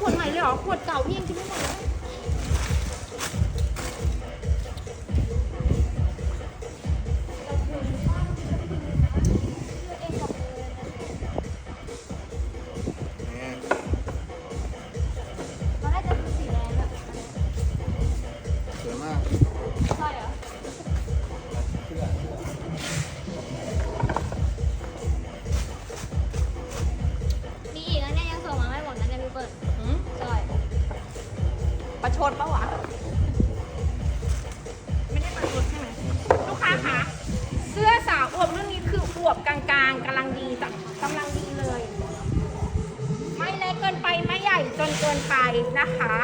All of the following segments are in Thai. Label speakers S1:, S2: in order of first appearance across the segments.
S1: ขวดใหม่เลยเหรอ ขวดเก่าพี่ยังกินไม่หมดเลย ไม่ใหญ่จนเกินไปนะคะ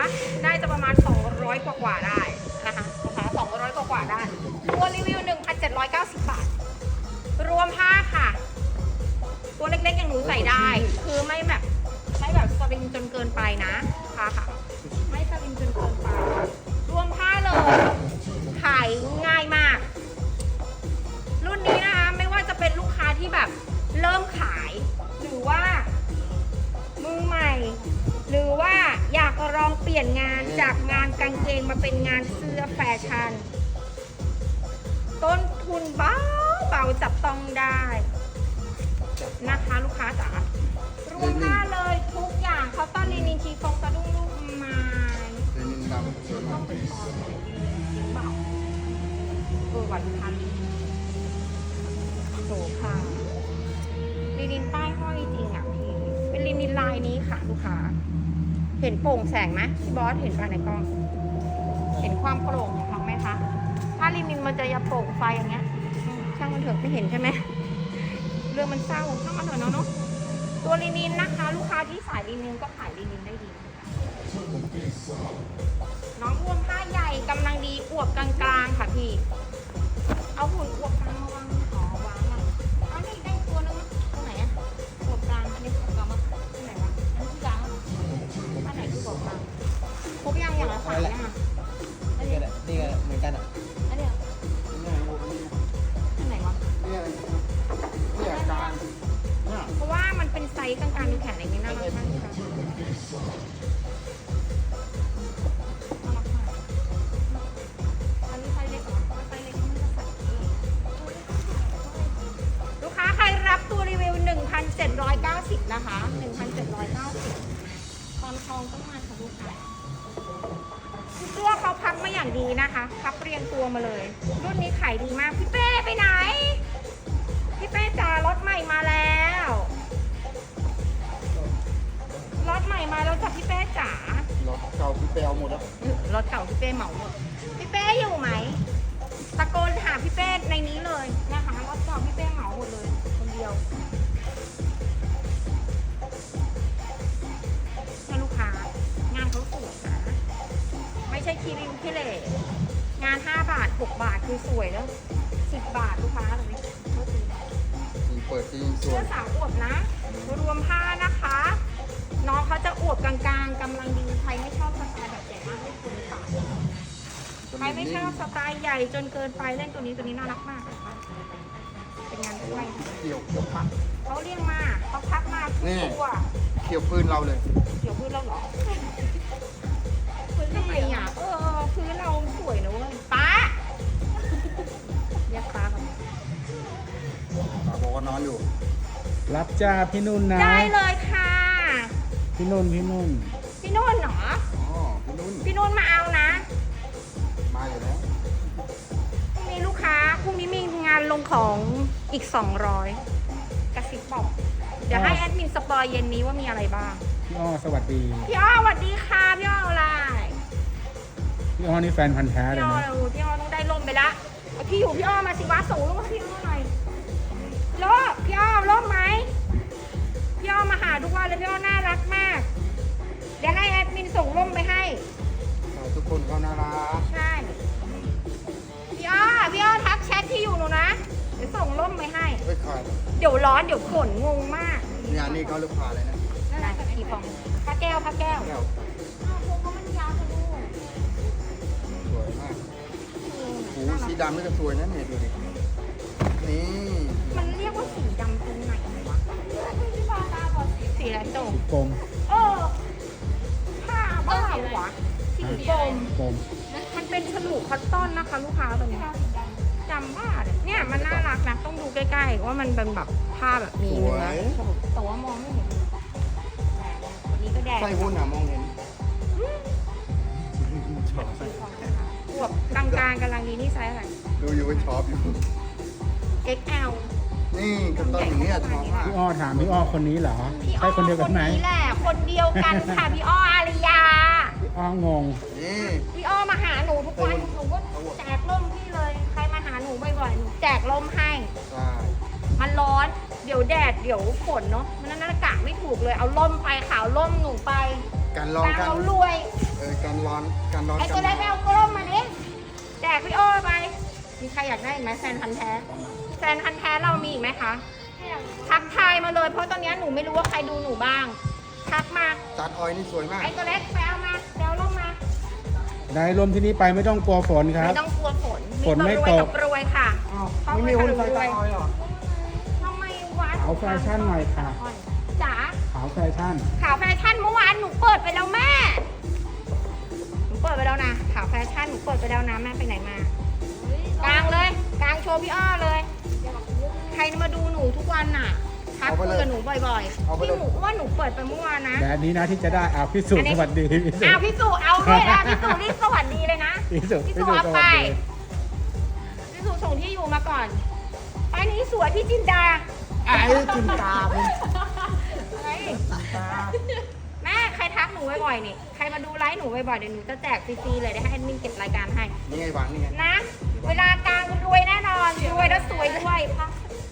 S1: ได้จะประมาณ 200 กว่ากว่าได้นะคะนะคะ200 กว่ากว่าได้ ตัวรีวิว 1,790 บาท รวมผ้าค่ะ ตัวเล็กๆอย่างหนูใส่ได้ คือไม่แบบไม่แบบสลิมจนเกินไปนะผ้าค่ะ ไม่สลิมจนเกินไป รวมผ้าเลย ขายง่ายมาก รุ่นนี้นะคะ ไม่ว่าจะเป็นลูกค้าที่แบบเริ่มขาย เปลี่ยนงานจากงานกางเกงมาเป็นงานเสื้อแฟชั่น ต้นทุนเบาเบาจับต้องได้นะคะลูกค้าจ๋ารวมหน้าเลยทุกอย่างเขาต้อนลินินชีฟองสะดุ้งลูกไม้
S2: เลนินดำสวย
S1: ต้
S2: มา
S1: อกงเป็นตอนไหนเปล่าเออวันพันโสค่ะลินินป้ายห้อยจริงอะพี่เป็นลินินลายนี้ค่ะลูกค้า เห็นโปร่งแสงไหมพี่บอสเห็นป่ะในกล้อง เห็นความโปร่งของมันไหมคะ ถ้าลินินมันจะยาโปร่งไฟอย่างเงี้ยช่างมันเถอะไม่เห็นใช่ไหมเรื่องมันเศร้าช่างมันเถอะเนาะเนาะตัวลินินนะคะ ลูกค้าที่สายลินินก็ขายลินินได้ดีน้องอ้วนผ้าใหญ่กำลังดีอวบกลางๆค่ะพี่ เอาหุ่นอวบ รถ ญ่จนเกินไปเล่นตัวนี้ตัวนี้น่ารักมากนะคะเป็นงานด้วย
S2: เกี่ยวเกี่ยวผัก
S1: เขาเรียงมาเขาพักมาทุก
S2: นี่
S1: ตัว
S2: เกี่ยวพื้นเราเลย
S1: เดี๋ยวพื้นเราเหรอทำไมอะเออพื้นเราสวยนะเว้ยป้าเรียกป้าก่อน
S2: ตาบอกว่านอนอยู่
S3: รับจ้าพี่นุ่นนะ
S1: ได้เลยค่ะ
S3: พี่นุ่นพี่นุ่น
S1: พี่นุ่นเหรอ
S2: อ๋อพี่นุ่น
S1: พี่นุ่นมาเอานะ นี้มีงานลงของอีก 200 กระซิบบอก เดี๋ยวให้แอดมินสปอยเย็นนี้ว่ามีอะไรบ้าง
S3: พี่อ้อสวัสดี
S1: พี่อ้อสวัสดีค่ะ พี่อ้ออะไร
S3: พี่อ้อนี่แฟนพันธ์แท้เล
S1: พี่
S3: ย
S1: อ้อ
S3: นะ
S1: เราพี่อ้อต้องได้ลมไปละเอาพี่อยู่พี่อ้อมาสิวะส่งลูกให้พี่อ้อหน่อยโลบพี่อ้อร่มไหมพี่อ้อมาหาทุกวันเลยพี่อ้อน่ารักมาก เดี๋ยวให้แอดมินส่งร่มไปให้
S2: ทุกคนเขาน่ารัก
S1: ใช่ พี่อ้อพี่อ้อทักแชทที่อยู่หนูนะ เดี๋ยวส่งร่มไปให้
S2: เฮ้ยขาย
S1: เดี๋ยวร้อนเดี๋ยวฝนงงมาก
S2: งานนี้เขาลูกค้าเลยนะ
S1: นั่นแหละกี่ฟองพระแก้วพระแก้ว
S2: แก้ว
S1: อ้าวพวกเขามันยาวทะลุ
S2: สวยมากหูสีดำนี่ก็สวยนะเนี่ยดูดินี่
S1: มันเรียกว่าสีดำตรงไหนวะสีอะไรโต
S3: กลม
S1: เออผ้าบ้าวะ สีกรม
S3: กลม
S1: มันเป็นฉลุคอตตอนนะคะ ลูกค้าตัวนี้จำบ้าเลยเนี่ยมันน่ารักนะ ต้องดูใกล้ๆ ว่ามันเป็นแบบผ้าแบบมีเนื้อฉลุแต่ว่ามองไม่เห็นวันนี้ก็แดด
S2: ไส้หุ้นอะมองเห็นชอบ
S1: อวบกลางๆกำลังดีนี่ไซส์อะไร
S2: ดูอยู่ว่าชอบอยู่
S1: XL
S2: นี่ก็ต้นอย่างนี้ยชอบมาก
S3: พี่อ้อถามพี่อ้อคนนี้เหรอ
S1: พี่อ้
S3: ใช่
S1: อ
S3: คนเดียวกันไหม
S1: แหละ คนเดียวกันค่ะ พี่อ้ออาริยา
S3: พี่ อ้องง
S2: นี่
S1: พี่อ้อมาหาหนูทุกวันหนูก็แจกร่มพี่เลย ใครมาหาหนูบ่อยๆหนูแจกร่มให้
S2: ใช่
S1: มันร้อน เดี๋ยวแดด เดี๋ยวฝนเนาะ มันนั่นกะไม่ถูกเลย เอาร่มไปขาวร่มหนูไป
S2: การร้อน
S1: กลาง
S2: การ
S1: เรารวย
S2: เออการร้อนการร้อน
S1: ไอ้
S2: กั
S1: ตัวเล็กไปเอาร่มมาดิแจกพี่อ้อไป มีใครอยากได้อีกไหมแฟนพันธ์แท้ แฟนพันธ์แท้เรามีอีกไหมคะทักทายมาเลย เพราะตอนนี้หนูไม่รู้ว่าใครดูหนูบ้าง ทักมา
S2: จัดออยนี่สวยมาก
S1: ไอ้ตัวเล็กไปเอามาเดี๋ยวเอาร่มมา
S3: ได้ลมที่นี่ไปไม่ต้องกลัวฝนครับ
S1: ไม่ต้องกลัวฝน
S3: ฝนไม่
S1: รวย
S3: ตก
S1: กับรวยค่ะ
S2: อ้าวไม่มีคนใส่จัดออยเหรอ
S1: ทำไมวัด
S3: ขาวแฟชั่นหน่อยค่ะ
S1: จ๋า
S3: ขาวแฟชั่น
S1: ข่าวแฟชั่นเมื่อวานหนูเปิดไปแล้วแม่หนูเปิดไปแล้วนะข่าวแฟชั่นหนูเปิดไปแล้วนะแม่ไปไหนมากลางเลยกลางโชว์พี่อ้อเลยใครมาดูหนูทุกวันน่ะ ทักคุยกับหนูบ่อยๆที่หนูว่าหนูเปิดไปเมื่อวานนะ
S3: แบบนี้นะที่จะได้อาพิสูจ
S1: อัน
S3: น์
S1: นี้
S3: สวัสดีพิสูจ
S1: อ้าว
S3: น์
S1: พี่สุเอาด้วยอะพี่สุรีบสวัสดีเลยนะ
S3: พิสูจน์
S1: พี่
S3: พิ
S1: สุ
S3: สูจ
S1: เอา
S3: น์ส
S1: ไป
S3: วัสดี
S1: พี่สุส่งที่อยู่มาก่อนป้ายนี้สวยพี่จินดา
S2: ไอ้จินตาผม
S1: อะไรแม่ใครทักหนูบ่อยๆนี่ใครมาดูไลฟ์หนูบ่อยๆเดี๋ยวหนูจะแจกฟรีๆเลยเดี๋ยวให้แอดมินเก็บรายการให้
S2: นี่ไงหวังนี่ไง
S1: นะ เวลากลางรวยแน่นอนรวยแล้วสวยด้วยค่ะ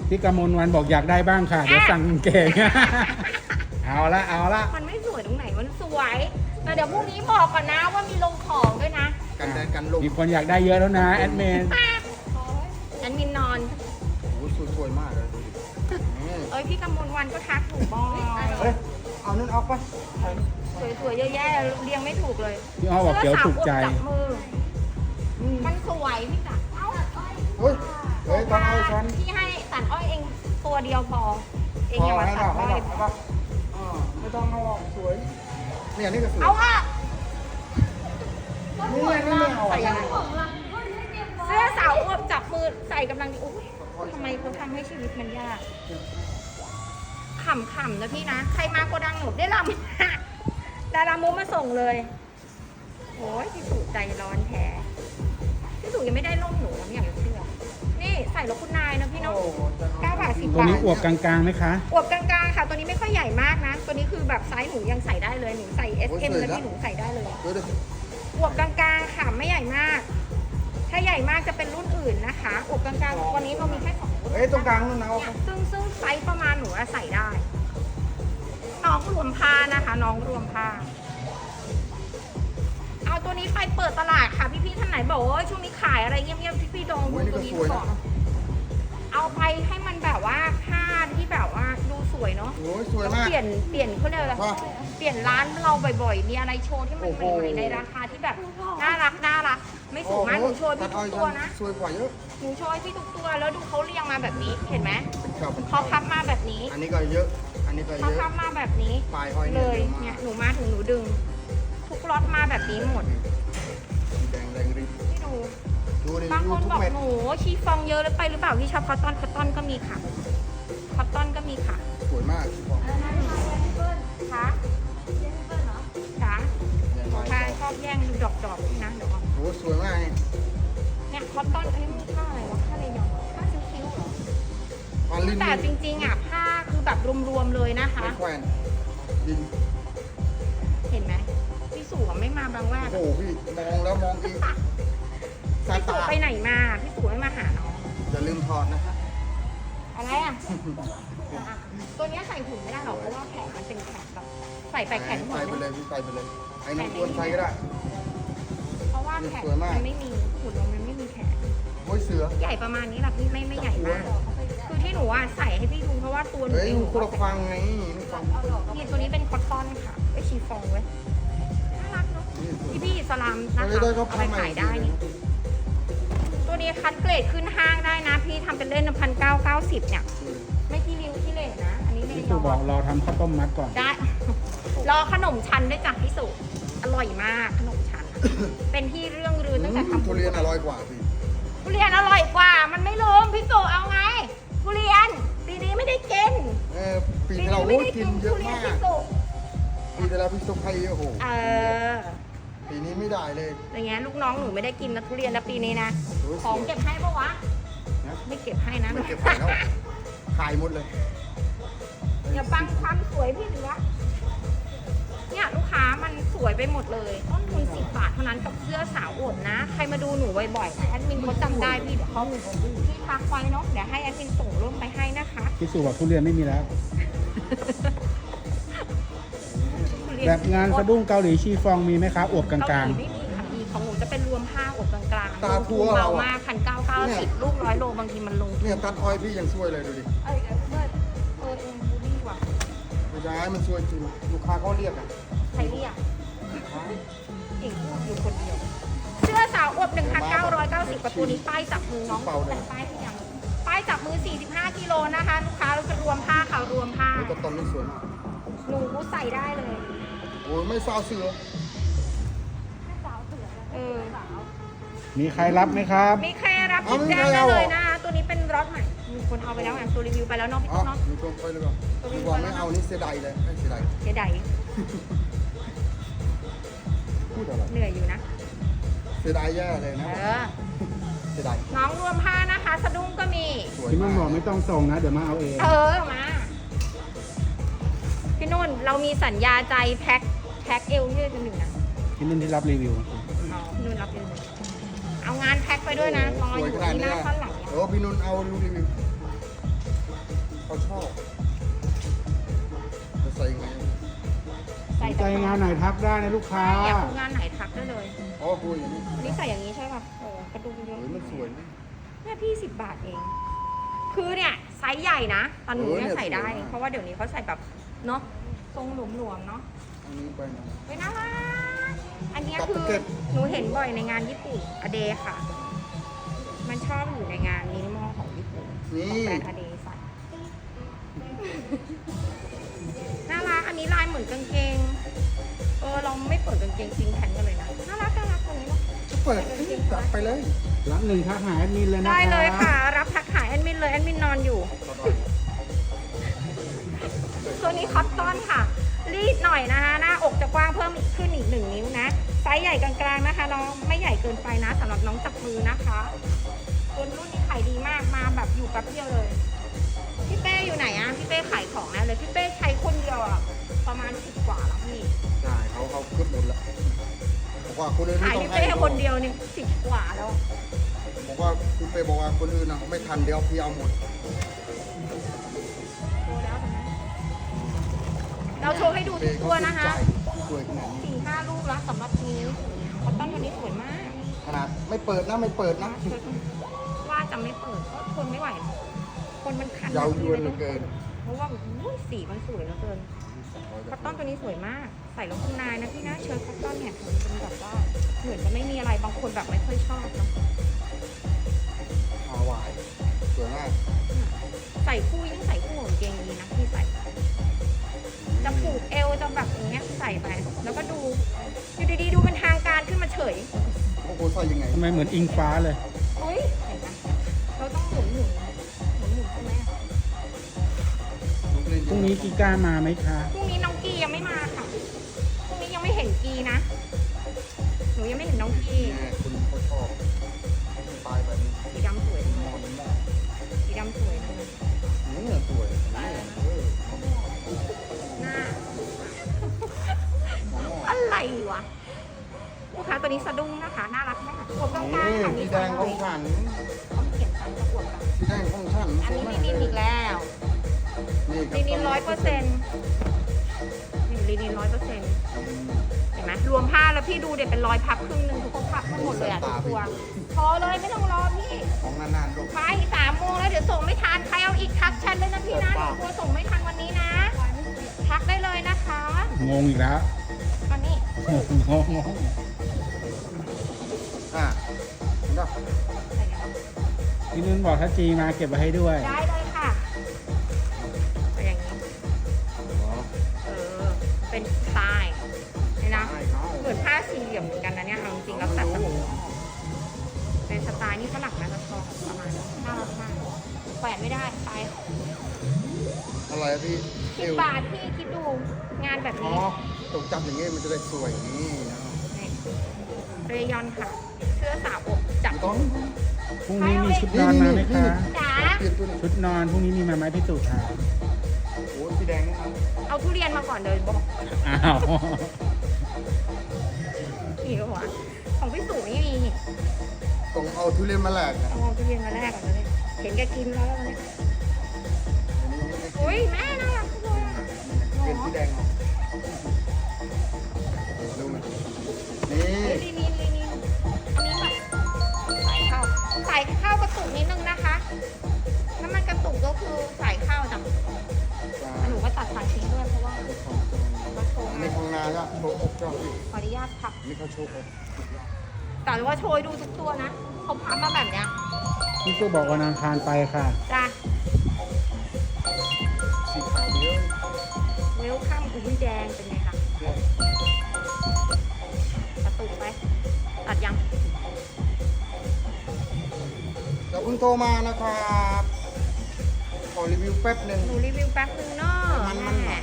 S3: พี่กมลวันบอกอยากได้บ้างค่ะ เดี๋ยวสั่งกางเกงเอาละเอาละ
S1: มันไม่สวยตรงไหนมันสวยแต่เดี๋ยวพรุ่งนี้บอกก่อนนะว่ามีลงของด้วยนะ
S2: กันแดดกันลม
S3: มีคนอยากได้เยอะแล้วนะแอดมิน
S1: แอดมินนอน
S2: โอ้โหสวยๆมากเลยดูดินี่
S1: เอ้ยพี่กำมลวันก็ทักหนูบ่อย
S2: เฮ้ยเอานั่นเอาไป
S1: สวยๆเยอะแยะเรียงไม่ถูกเลย
S3: พี่อ้อบอกเดี๋ยวถูกใจ
S1: เสื้อสาวอวบจับมืออมันสวยพี่จ๋าเอ้า
S2: เฮ้ย เฮ้ยต้องเอาฉัน
S1: พี่ให้สันอ้อยเองตัวเดียวพอ เอง
S2: พ
S1: อย่า
S2: อ
S1: มา
S2: ให้
S1: สั
S2: ด
S1: น
S2: อก
S1: อ้
S2: ให้
S1: อย
S2: ดอกเอาปะอ่าไม่ต้องเอาออกสวย เนี่ยนี่ก็สวย
S1: เอาอะ
S2: นี่ไงนี่ไม่เอา
S1: ใส่
S2: อะ
S1: ยังไงเสื้อสาวอวบจับมือใส่กำลังดีอุ้ยทำไมเขาทำให้ชีวิตมันยากขำๆนะพี่นะ ใครมาโกดังหนูได้ลำดารามุมาส่งเลยโอ้ยพี่สุใจร้อนแท้พี่สุยังไม่ได้ร่มหนูนะไม่อยากจะเชื่อนี่ ใส่รถคุณนายนะพี่เนาะ
S2: โอ้โหจะเอา
S1: เก้าบาทสิบ
S3: ตัว
S1: บา
S3: นี้
S1: ท
S3: อวบกลางๆไหมคะ
S1: อวบกลางๆค่ะ ตัวนี้ไม่ค่อยใหญ่มากนะ ตัวนี้คือแบบไซส์หนูยังใส่ได้เลย หนูใส่ S M แล้วที่หนูใส่ได้เลย
S2: ดูดิ
S1: อวบกลางๆค่ะไม่ใหญ่มาก ถ้าใหญ่มากจะเป็นรุ่นอื่นนะคะอวบกลางๆวันนี้เรามีแค่สองรุ่น
S2: เฮ้ยตรงกลางนั่นเอา
S1: เนี่ยซึ่งซึ่งไซส์ประมาณหนูอะใส่ได้ น้องรวมผ้านะคะ น้องรวมผ้าเอา ตัวนี้ไปเปิดตลาดค่ะพี่ๆท่านไหนบอกว่าช่วงนี้ขายอะไรเงียบๆพี่ๆลองดู
S2: โอ้ยนี่
S1: ตั
S2: ก็
S1: วนี้
S2: ส
S1: ดู
S2: วย
S1: ก่อ
S2: นะ
S1: นเอาไปให้มันแบบว่าผ้าที่แบบว่าดูสวยเนาะ
S2: โอ้ยสวย
S1: แล้ว
S2: มาก
S1: เปลี่ยนเปลี่ยนเขาเรียกอะไร
S2: ว่า
S1: เปลี่ยนร้านเราบ่อยๆ มีอะไรโชว์ที่มัน
S2: โอ้โห
S1: ใหม่ๆในราคาที่แบบน่ารักน่ารัก ไม่สูงมากหนูโชว์ให้พี่ทุกตัวนะ
S2: สวยกว่าเยอะ
S1: หนูโชว์ให้พี่ทุกตัวแล้วดูเขาเรียงมาแบบนี้เห็นไหม
S2: เป็นเก่าเป็น
S1: เขาพับมาแบบนี้
S2: อันนี้ก็เยอะ อันนี้ก็
S1: เขา
S2: เยอะ
S1: พับมาแบบนี้
S2: ปลายห้อย
S1: เล
S2: เนี่ย
S1: ย
S2: เยอะ
S1: เนี่ย
S2: มาก
S1: หนูมาถึงหนูดึงทุก ล็อตมาแบบนี้หมด
S2: แดงแรงริบ
S1: พี่ดู
S2: ดูดิ
S1: บาง
S2: ดู
S1: คน
S2: ทุก
S1: บอก
S2: เม็ด
S1: หนูชีฟองเยอะเลยไปหรือเปล่าพี่ชอบคอตตอนคอตตอนก็มีค่ะคอตตอนก็มีค่ะ
S2: สวยมากบอก
S1: คะจ๋า
S2: เนี่ยลาย
S1: ใช่ชอบแย่งดูดอกๆนี่นะเดี๋ยวก่อน
S2: โอ้สวยมากนี่
S1: เนี่ยคอตตอนอันนี้มันค่าอะไรวะค่าเลยองค่าซิลคิวเหรอ
S2: อันลิ้น
S1: แต่จริงๆอะผ้าคือแบบรวมๆเลยนะคะ
S2: ไม่แขวนดิน
S1: เห็นไหมพี่สุ อะไม่มาบางแวก
S2: โอ้โหพี่มองแล้วมองอีกสาย
S1: พี่สุ
S2: ตา
S1: ไปไหนมาพี่สุไม่มาหาน้อง
S2: อย่าลืมถอดนะคะ
S1: อะไรอะอะ ตัวเนี้ยใส่หุ่นไม่ได้หรอกเพราะว่าแขนมันเป็นแขนแบบใส่ไปแขนหุ่น
S2: ใส่ไปเลยพี่ใส่ไปเลยไอ้น้องอ้วนใส่ก็ได้
S1: เพราะว่าแขน
S2: สวยมาก
S1: มันไม่มีหุ่นเรามันไม่มีแขน
S2: โอ้ยเสือ
S1: ใหญ่ประมาณนี้แหละพี่ไม่ไม่ใหญ่มาก คือที่หนูอะใส่ให้พี่ดูเพราะว่าตัวหนู
S2: เฮ้ย
S1: เองหนู
S2: คุณ
S1: ก็
S2: ฟังไงนี่ฟัง
S1: นี่ตัวนี้เป็นคอตตอนค่ะไอชีฟองเว้ยน่า รักเนาะ
S2: นี่สวย
S1: พี่พี่อิสลามนะ
S2: เอา
S1: คะ
S2: เลยได้ก็
S1: เอาไปขายได้นี่ตัวนี้คัดเกรดขึ้นห้างได้นะ พี่ทำเป็นเล่นพันเก้าเก้าสิบเนี่ย ไม่ที่ริ้วที่เลนนะ อันนี้ไม่
S3: พี่
S1: ได้
S3: สุ
S1: ย
S3: บอก
S1: อ
S3: รอทำข้าวต้มมัดก่อน
S1: ได้ รอขนมชั้นด้วยจ้ะพี่สุอร่อยมากขนมชั้นอะเป็นที่เรื่องลือตั้งแต่ทำ
S2: ทุเรียนอร่อยกว่าพี่
S1: ทุเรียนอร่อยกว่า มันไม่ลืมพี่สุเอาไงทุเรียนปีนี้ไม่ได้กิน
S2: เออปี
S1: ปี
S2: ที่เรา
S1: นี้
S2: โอ้
S1: ไม่
S2: ย
S1: ได้
S2: กิ
S1: กิ
S2: น
S1: น
S2: เย
S1: ทุ
S2: อะ
S1: เรียน
S2: มาก
S1: พี่สุ
S2: ปีที่แล้วพี่ซุปให้โอ้โห
S1: เออ
S2: ปีนี้ไม่ได้เลย
S1: อย่างเงี้ยลูกน้องหนูไม่ได้กินนะทุเรียนนะปีนี้นะ
S2: โอ้ย
S1: ของเก็บให้ปะวะ
S2: นะ
S1: ไม่เก็บให้นะ
S2: ไม่เก็บไปแล้วขายหมดเลย
S1: อย่าบังความสวยพี่เหลือเนี่ยลูกค้ามันสวยไปหมดเลย ต้นทุนสิบบาทเท่านั้นกับเสื้อสาวอวดนะ ใครมาดูหนูบ่อยๆนะแอดมินเขาจำได้พี่เดี๋ยวเขาพี่ทักไว้เนาะเดี๋ยวให้แอดมินส่งรูปไปให้นะคะ
S3: พี่สุบอกทุเรียนไม่มีแล้ว แบบงานสะดุ้งเกาหลีชีฟองมีไหมคะอวบกลาง
S1: เกหไม่มีค่ะพี่ของหนูจะเป็นรวมผ้าอวบกลางๆ
S2: ตาทั่ว
S1: เบา
S2: เราอะ
S1: มากพันเก้าเก้าสิบลูกร้อยโลบางทีมันลง
S2: เนี่ยตัดอ้อยพี่ยังช่วยเลยดูดิ
S1: เอ้ยเบิร์ดเออเองบูดี้ว่ะ
S2: ไม่ใช่มันช่วยจริงลูกค้าเขาเรียกอะ
S1: ใครเรียกเก่งพูดอยู่คนเดียว เสื้อสาวอวบ1,990กับตัวนี้ป้ายจับมือน้องแต่ป้ายที่ยังป้ายจับมือ 45กิโลนะคะ ลูกค้าเราจะรวมผ้าค่ะรวมผ้า
S2: มันก็ต้นไม่สวยมาก
S1: หนูใส่ได้เลย
S2: โอ้ยไม่ซาวเสือ
S1: เออ
S3: ๆมีใครรับไหมครับ
S1: มีใครรับติดแจ้งได้เลยนะคะตัวนี้เป็นรถใหม่มีคนเอาไปแล้วไงตัวรีวิวไปแล้วเนาะพี่
S2: อ๋อ
S1: ตุ๊กเนาะ
S2: มีคนไปหรือเปล่าดีกว่าไม่เอานี่เสียดายเลยไม่เสียดาย
S1: เสียดาย
S2: พูดอะไร
S1: เหนื่อยอยู่นะ
S2: เสียดายแย่เลย
S1: เอ
S2: นะ
S1: อ
S2: เสียดาย
S1: น้องรวมผ้านะคะ สะดุ้งก็มี
S2: สวย
S3: พี่นุ่
S2: มานก
S3: บอกไม่ต้องส่งนะ เดี๋ยวมาเอาเอง
S1: เออมา พี่นุ่น เรามีสัญญาใจแพ็ค แพ็คเอลยืดกันหนึ่งนะ
S3: พี่นุ่นที่รับรีวิว
S1: อ๋อพี่นุ่นรับเอลเอางานแพ็คไปด้วยนะรอ
S2: ส
S1: อ
S2: วย
S1: ยู่
S2: ขนาด
S1: ที่ห
S2: เนี้
S1: น้ายข้างหลังเนี่ย
S2: เออพี่นุ่นเอาลูกรีวิวเขาชอบจะใส่ยังไง
S1: ใส่
S3: ใจงานไหนทักได้นะลูกค้า
S1: อยากดูงานไหนทักได้เลย
S2: อ๋อพูดอย่างนี้
S1: อันนี้ใส่อย่างนี้ใช่ป่ะโอ้กระดุมเย
S2: เฮ้
S1: อะ
S2: ยมันสวยนะ
S1: เนี่ยพี่สิบบาทเอง คือเนี่ยไซส์ใหญ่นะตอนหนูเนี่ย
S2: เออเนี่ย
S1: ใส่ได้
S2: สวยมาก
S1: เพราะว่าเดี๋ยวนี้เขาใส่แบบเนาะทรงหลวมๆเนาะ
S2: อันนี้ไปหนะ
S1: เฮ้ยน่ารักอันเนี้ย
S2: กลับ
S1: คื
S2: ไป
S1: อ
S2: เก็บ
S1: หนูเห็นบ่อยในงานญี่ปุ่นอเดค่ะ มันชอบอยู่ในงานมินิมอลของญี่ปุ่น
S2: นี่
S1: ของแบรนด์อเดใส่น่ารักอันนี้ลายเหมือนกางเกง เออเราไม่เปิดกางเกงซิงแพนกันเลยนะน่ารักน่ารักตรงนี้เนาะ
S2: เปิดจับไปเลย
S3: รับหนึ่งทักหาแอดมินเลยนะ
S1: ได้เลย
S3: รับ
S1: ค่ะ รับทักหาแอดมินเลยแอดมินนอนอยู่ ตัวนี้คอตตอนค่ะ รีดหน่อยนะคะ หน้าอกจะกว้างเพิ่มอีกขึ้นอีกหนึ่งนิ้วนะ ไซส์ใหญ่กลางๆนะคะน้องไม่ใหญ่เกินไปนะสำหรับน้องจับมือนะคะตัวรุ่นนี้ขายดีมากมาแบบอยู่แป๊บเดียวเลย พี่เป้อยู่ไหนอะพี่เป้ขายของนะเลยพี่เป้ใช้คนเดียวอะประมาณสิบกว่าแล้วพี่
S2: ใช่เขาเขาเกือบหมดแล้วบอกว่าคนอื่นไม่
S1: ขาย
S2: ต้อง
S1: พี่
S2: ให้
S1: เป้คนเดียวนี่สิบกว่าแล้ว
S2: บอกว่าคุณเป้บอกว่าคนอื่นนะไม่ทันเดียวพี่เอาหมด
S1: เราโชว์ให้ดูทุกตัวนะคะ
S2: สวยขนาดนี้
S1: สี่ห้าลูกแล้วสำหรับนี้คอตตอนตัวนี้สวยมาก
S2: ขนาดไม่เปิดนะไม่เปิดนะ
S1: ว่าจะไม่เปิดเพราะทนไม่ไหว คนมันคัน
S2: เยาวยวนเหลือเกิน
S1: เพราะว่าอุ๊ยสีมันสวยเหลือเกินคอตตอนตัวนี้สวยมาก ใส่แล้วคุณนายนะพี่นะเชิ้ตคอตตอนเนี่ยมันเป็นแบบว่าเหมือนจะไม่มีอะไรบางคนแบบไม่ค่อยชอบเนาะ
S2: ฮาวายสวยมาก
S1: ใส่คู่ยิ่งใส่คู่ของเกงดีนะพี่ใส่ แล้วก็ดูอยู่ดีๆดูเป็นทางการขึ้นมาเฉย
S2: โอ้โหใส่ยังไง
S3: ทำไมเหมือนอิงฟ้าเลย
S1: อุ้ยเห็นไหมเราต้องหมุนหมุนหมุนหมุนใช่ไหม
S2: ลูกเล่น
S3: พรุ่งนี้กีก้ามาไหมคะ
S1: พรุ่งนี้น้องกียังไม่มาค่ะพรุ่งนี้ยังไม่เห็นกีนะ หนูยังไม่เห็นน้องกี
S2: แม่คุณเขาชอบตายแบบนี้
S1: สีดำสวยจัง
S2: ม
S1: เล
S2: อยนมาก
S1: สีดำสวยจังเลย
S2: นี่สวย นี้
S1: สะดุ้งนะคะ น่ารักมากอวบกลางๆ
S2: นี่
S1: ค่ะ
S2: สี
S1: นี่
S2: แดงของฉัน
S1: เขาเขียนสันจะอวบกัน
S2: สีแดงของฉัน
S1: อันนี้ลินินอีกแล้ว
S2: นี่
S1: ลินินร้อยเปอร์เซ็นต์นี่ลินินร้อยเปอร์เซ็นต์เห็นไหมรวมผ้าแล้วพี่ดูเด็ดเป็นรอยพับครึ่งหนึ่งทุกคนพับทั้งหมดเลยอะทุกตัวพอเลยไม่ต้องรอพี่
S2: ของนานๆลูก
S1: ขายสามโมงแล้วเดี๋ยวส่งไม่ทันใครเอาอีกทักแชทเลยนะพี่นะหนูกลัวส่งไม่ทันวันนี้นะทักได้เลยนะคะ
S3: งงอีกแล้ว
S1: อันนี้
S3: งงงง
S2: อะ เห็นปะ
S1: ใส่กัน
S3: พี่นุ่นบอกถ้าจีมาเก็บไว้ให้ด้วย
S1: ได้เลยค่ะเอาอย่างนี้
S2: อ๋อ
S1: เออ เป็นสไตล์นี่นะ
S2: ใช่เขา
S1: เหมือนผ้าสี่เหลี่ยมเหมือนกันนะเนี่ยเอาจริงๆแล้วตัดแบบเป็นสไตล์นี่ฝรั่งนะจะชอบประมาณนี้น่ารักมากแขวนไม่ได้ไป
S2: อะไรอะพี่เอ
S1: สิบ
S2: ว
S1: บาทพี่คิดดูงานแบบ
S2: อ๋อ
S1: นี้
S2: ตกจับอย่างงี้มันจะได้สวยนี่นะ
S1: นี่เรยอนค่ะ เสื้อสาวอบ จับ
S2: ไม่ต้อง
S3: พรุ่งนี้มีชุดนอนมาไหมคะ
S1: จ๋า
S2: เปลี่ยนตัวนี้
S3: ชุดนอนพรุ่งนี้มีมาไหมพี่สุค่ะ
S2: โอ้ยสีสีแดงนี่นะ
S1: เอาทุเรียนมาก่อนเลยบอก
S3: อ้าว
S1: นี่ก็ว่าของพี่สูนี่มีนี่
S2: ต้องเอาทุเรียนมาแลกนะ
S1: เอาทุเรียนมาแลกก่อนเลยเห็นแกกินแล้วแล้วเนี่ย
S2: อันนี้ไม่
S1: อุ้ยแม่น่ารักจังเลยอะ
S2: เป็นสีแดงเหรอดู นนี่เขาโชว์อก
S1: แต่ว่าโชยดูทุกตัวนะเขาพับมาแบบเนี้ย
S3: พี่ตู้บอกวันอังคารไปค่ะ
S1: จ้ะ
S2: สีขาวเยอะ
S1: เวลคัมอุ้ยแดงเป็นไงคะ
S2: เนี่ย
S1: กระตุกไปตัดยัง
S2: เดี๋ยวเพิ่งโทรมานะครับ ขอรีวิวแป๊บหนึ่ง
S1: หนูรีวิวแป๊บนึงเนาะ
S2: มันมัน
S1: แม่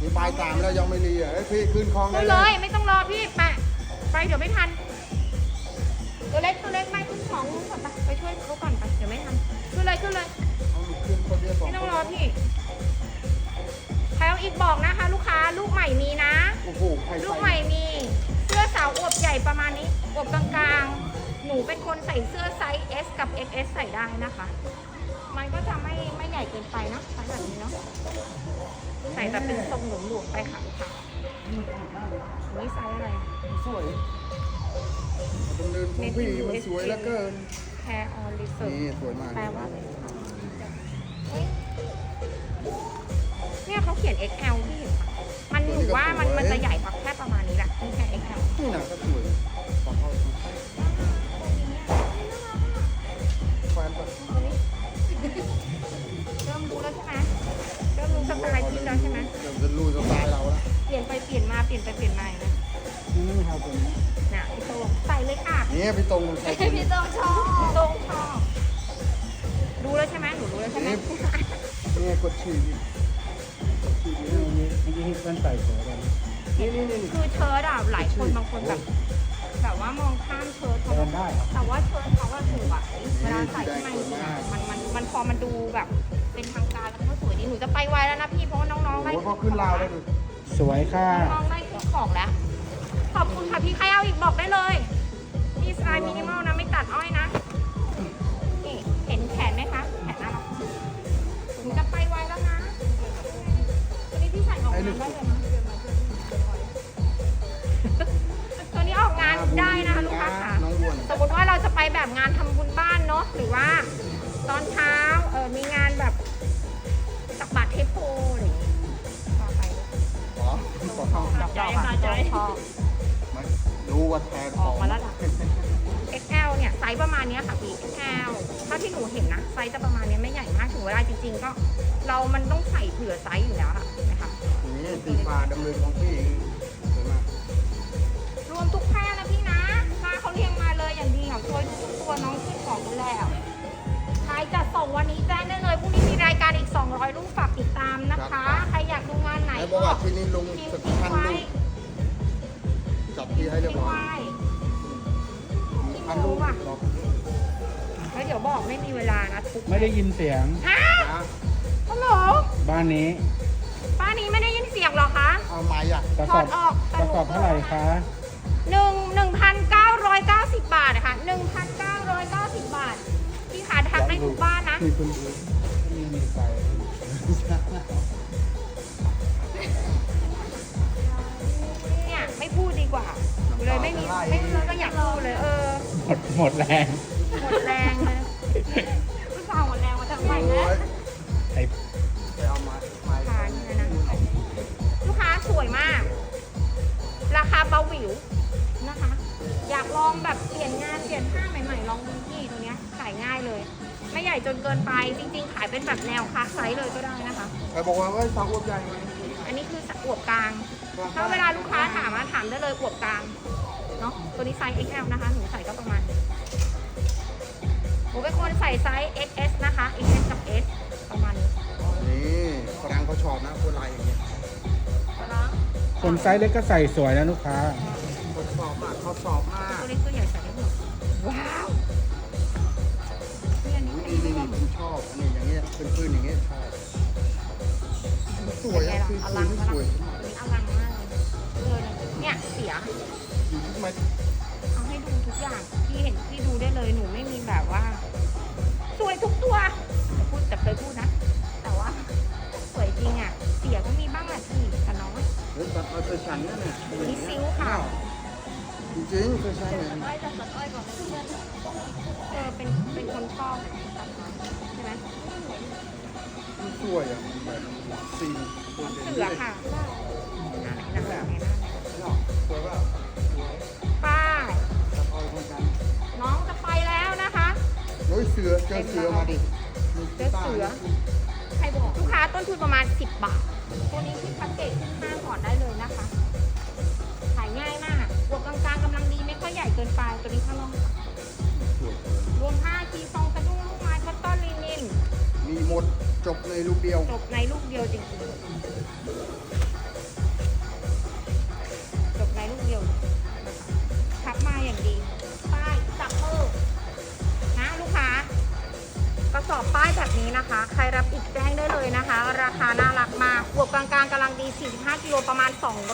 S2: มีปลายตามแล้วยังไม่รีอะเอ้ยพี่ขึ้นคลอง
S1: ขึ้
S2: ได้
S1: น
S2: เล
S1: เลย ย ไม่ต้องรอพี่ ไปไปเดี๋ยวไม่ทัน ตัวเล็กตัวเล็กไม่ขึ้นของลุงก่อนไปไปช่วยเขาก่อนไปเดี๋ยวไม่ทันขึ้นเลยขึ้นเลย
S2: เอาขึ้นคนเดียวสอง
S1: ไม่ต้อง
S2: คน
S1: รอพี่ใครเอาอีกบอกนะคะ ลูกค้าลูกใหม่มีนะ
S2: โอ้โหใคร
S1: ลูก
S2: ใส่
S1: ใหม่มี เสื้อสาวอวบใหญ่ประมาณนี้อวบกลางๆ หนูเป็นคนใส่เสื้อไซส์ S กับ XS ใส่ได้นะคะ มันก็จะไม่ไม่ใหญ่เกินไปเนอะไซส์แบบนี้เนาะใส่แบบเป็นทรงหลวมๆไปค่ะลูกค่ะ นี่ไซส์อะไร
S2: สวยดำเนินของพี่มันสวยเหลือเกิน
S1: แคร์ออลิเซอร์
S2: นี่สวยมาก
S1: แปลว่าอะไรเฮ้ยเนี่ยเขาเขียน XL ที่เห็นปะมันหนูว่ามันมันจะใหญ่กว่าแค่ประมาณนี้แหละนี่แค่ XL
S2: นี่นะก็สวย นี่
S1: พี่
S2: ตร
S1: งใส่
S2: พี่
S1: โตงชอบพี่โตงชอบรู้แล้วใช่ไหมหนูรู้แล้วใช่ไหม
S2: นี่กดฉี่
S3: เมื่อกี้เมื่อกี้ที่เพื่อนใส่สวยกัน
S2: นี่นี่นี่
S1: คือเชิ้ตอะหลายคนบางคนแบบแบบว่ามองข้ามเชิ้ตเขา
S3: เดินได้ครับ
S1: แต่ว่าเชิ้ตเขาอะสวยเวลาใส่ที่มันมันมันมันพอมันดูแบบ เป็นทางการแล้วก็สวยดีหนูจะไปไวแล้วนะพี่เพราะว่าน้องๆไล่
S2: โอ้ยพอขึ้นราวได้ดู
S3: สวยค่ะ
S1: แบบงานทำบุญบ้านเนาะหรือว่า ตอนเช้าเออมีงานแบบตักบาตรเทโพอะไรอย่างเงี้ยต่อไป
S2: ขอขอเข้า
S1: ใจค่ะใจพอ
S2: มาดูว่าแทน
S1: ออกมาแล้วล่ะ XL เนี่ยไซส์ประมาณเนี้ยค่ะพี่ XL เท่าที่หนูเห็นนะไซส์จะประมาณเนี้ยไม่ใหญ่มากถึงเวลาจริงๆก็ เรามันต้องใส่เผื่อไซส์อยู่แล้วค่ะเห็นะคะ
S2: นี่สีฟ้าดำเนินของพี่สวย
S1: ไม่ได้ยิน
S3: เสียง
S1: ฮะ
S2: นะ
S1: ฮัลโหล
S3: บ้านนี้
S1: ป้านี้ไม่ได้ยินเสียงเหรอคะ
S2: เอาไม้อะ
S3: กระ
S1: ถ
S3: ส
S1: อ
S3: อบ
S1: ดออก
S3: กระสอบเท่าไหร่คะ
S1: หนึ่งหนึ่งพันเก้าร้อยเก้าสิบบาทนะคะหนึ่งพันเก้าร้อยเก้าสิบบาท พี่ขาทักได้ทุกบ้านนะ
S3: มีคุณดูมีมีไฟ
S1: เนี่ยไม่พูดดีกว่า เลยไม่มีไม่พูดก็อยากพูดเลย เออ
S3: หมดหมดแรง
S1: หมดแรงเลย ไหน
S2: โอ้
S1: นะ
S2: ย
S3: ไอ้
S2: ไปเอาไม้ไม้
S1: ค่ะนี่นะลูกค้าสวยมาก ราคาเบาหวิวนะคะ อยากลองแบบเปลี่ยนงานเปลี่ยนผ้าใหม่ๆ ลองดูที่ตัวเนี้ยขายง่ายเลย ไม่ใหญ่จนเกินไปจริง ๆ ขายเป็นแบบแนวคลาสไซส์เลยก็ได้นะคะ
S2: ไปบอกว่าเอ้ยสาวอวบใหญ่ไหม
S1: อันนี้คืออวบกลาง ถ้าเวลาลูกค้าถามมาถามได้เลยอวบกลางเนาะตัวนี้ไซส์ XL นะคะหนูใส่ก็ประมาณนี้ หนูเป็นคนใส่ไซส์ XS นะคะ XS กับ S ประมาณนี้
S2: นี่ฝรั่งเขาชอบนะคนลายอย่างเงี้ย
S1: แล้ว
S3: คนไซส์เล็กก็ใส่สวยนะลูกค้า
S2: เขาสอบมากเขาสอบมาก
S1: ตัวเล็กตัวใหญ่ใส่ได้หมดว้าวนี่อันนี้
S2: นี่นี่นี่ผมชอบอันนี้อย่างเงี้ยเป็นพื้นอย่างเงี้ยชอบสวย
S1: เป็นไง
S2: อะ
S1: ล่ะ
S2: คือ
S1: อ
S2: ส
S1: ลั
S2: วย
S1: ง
S2: ไม่
S1: ปะ
S2: สวย
S1: ล่ะอันนี้อลังมากเลยเออเนี่ยเสีย
S2: อยู่ที่ไม้
S1: เอาให้ดู ทุกอย่างที่เห็นที่ดูได้เลยหนูไม่มีแบบว่า สวยทุกตัวแต่พูดแต่เคยพูดนะ แต่ว่า สวยจริงอะ เสียก็มีบ้างแหละพี่แต่น้อง
S2: เฮ้ยตัดเอาไปฉันนั่นน่ะ
S1: นี่ซิ้วค่ะ
S2: จริงๆเคยใช้เนี่ย
S1: อ้อยจะตัดอ้อยก่อนเพื่อนเออเป็นเป็นคนชอบตัดไม้ใช่ไหม
S2: มันสวยอะแบบสีโดด
S1: น้อง
S2: เด่น
S1: เสือค่ะอะหนังแบบนี้นะ
S2: เนาะสวยเปล่ เฮ้ยเสือเจอเสือมาดิมี
S1: เจอเสือ ใครบอกลูกค้าต้นทุนประมาณ 10 บาท ตัวนี้ที่แพ็กเกจขึ้นห้างก่อนได้เลยนะคะ ขายง่ายมากบวกกลางๆกำลังดีไม่ค่อยใหญ่เกินไปตัวนี้ข้างนอก
S2: สวย
S1: รวมผ้าคีฟองกระดุมลูกไม้คอตตอนลินิน
S2: มีหมดจบในลูกเดียว
S1: จบในลูกเดียวจริงๆ จบในลูกเดียวนะคะทับมาอย่างดีป้ายจับเพิ่มนะลูกค้า กระสอบป้ายแบบนี้นะคะ ใครรับอีกแจ้งได้เลยนะคะ ราคาน่ารักมากบวกกลางๆกำลังดี 45กิโลประมาณ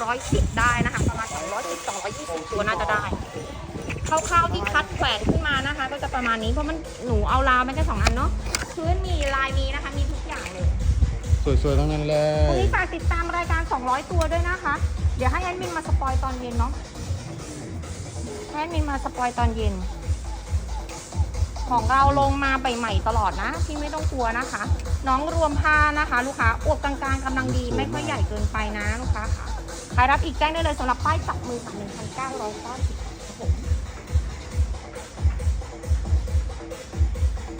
S1: 210 ได้นะคะ ประมาณ 210 220 ตัวน่าจะได้คร่าวๆที่คัดแขวนขึ้นมานะคะ ก็จะประมาณนี้เพราะมันหนูเอาราวไม่ได้สองอันเนาะพื้นมีลายมีนะคะ มีทุกอย่างเลย
S3: สวยๆทั้งนั้นเล
S1: พรุ่ง
S3: ย
S1: นี้ฝากติดตามรายการ 200 ตัวด้วยนะคะ เดี๋ยวให้แอดมินมาสปอยตอนเย็นเนาะให้แอดมินมาสปอยตอนเย็น ของเราลงมาใหม่ๆตลอดนะพี่ไม่ต้องกลัวนะคะ น้องรวมผ้านะคะ ลูกค้าอวบกลางๆกำลังดีไม่ค่อยใหญ่เกินไปนะลูกค้าค่ะใครรับอีกแจ้งได้เลยสำหรับป้ายจับมือค่ะ1,990